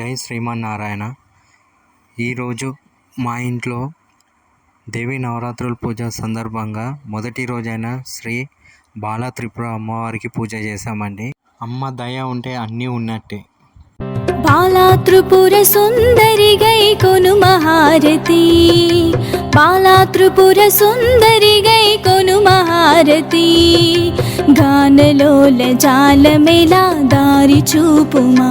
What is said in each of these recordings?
జై శ్రీమన్నారాయణ. ఈరోజు మా ఇంట్లో దేవి నవరాత్రుల పూజ సందర్భంగా మొదటి రోజైన శ్రీ బాల త్రిపుర అమ్మవారికి పూజ చేశామండి. అమ్మ దయ ఉంటే అన్నీ ఉన్నట్టే. బాలా త్రిపుర సుందరి గై కొను మహారతి. బాలా త్రిపుర సుందరి గై కొను మహారతి. గానలోల జాలమెలా దారి చూపుమా.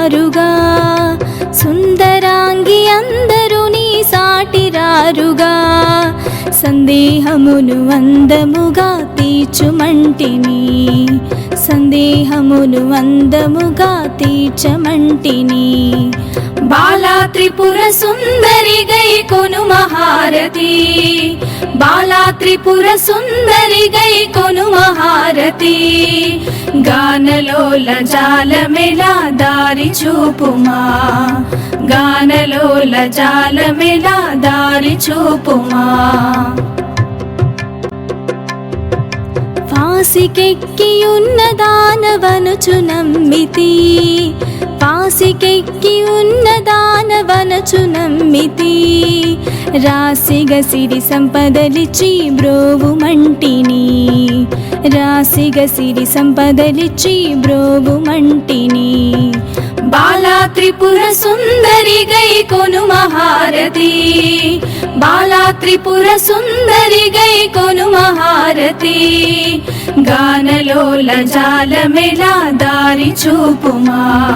సాటిరారుగా సుందరాంగి అందరూ నీ సాటిరారుగా సందేహమును అందముగా తీర్చుమంటిని సందేహమును అందముగా తీర్చమంటిని బాలా త్రిపుర సుందరి గై కొను మహారతి. బాలా త్రిపుర సుందరి గై కొను మహారతి. గానలోల జాలమెలా దారి చూపుమా. గానలోల జాలమెలా దారి చూపుమా. పాసికెక్కి దానవనుచు నమ్మితి. పాసికెక్కి ఉన్న దానవనచు నమ్మితి. రాశిగ సిరి సంపదలిచ్చి బ్రోవు మంటిని. రాశిగ సిరి సంపదలిచ్చి బ్రోవు మంటిని. బాలా త్రిపుర సుందరి గై కొను మహారతి బాలా త్రిపుర సుందరి గై భారతి గానలోల జాలమెలా దారి చూపుమా?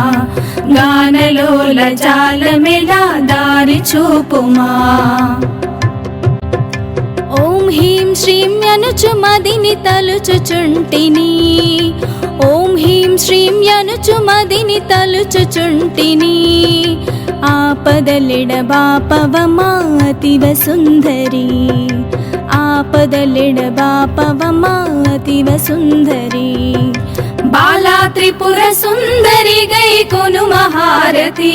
గానలోల జాలమెలా దారి చూపుమా? ఓం హ్రీం శ్రీం యనుచు మదిని తలుచుచుంటిని. ఓం హ్రీం శ్రీం యనుచు మదిని తలుచుచుంటిని. ఆపదలిడ అతివ సుందరి ఆపదలిడ అతివ సుందరి బాలా త్రిపుర సుందరి గై కొను మహారతి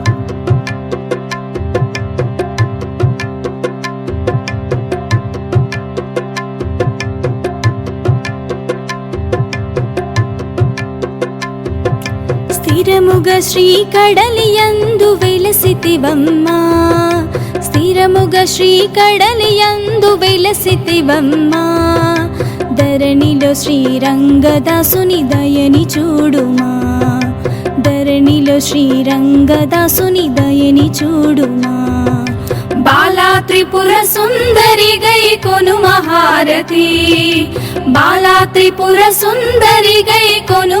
స్థిరముగ శ్రీ కడలియందు వెలసితివమ్మా. స్థిరముగ శ్రీ కడలియందు వెలసితివమ్మా. ధరణిలో శ్రీరంగదాసుని దయని చూడుమా. ధరణిలో శ్రీరంగదాసుని దయని చూడుమా. బాలా త్రిపుర సుందరి గై కొను మహారతి బాలా త్రిపుర సుందరి గై కొను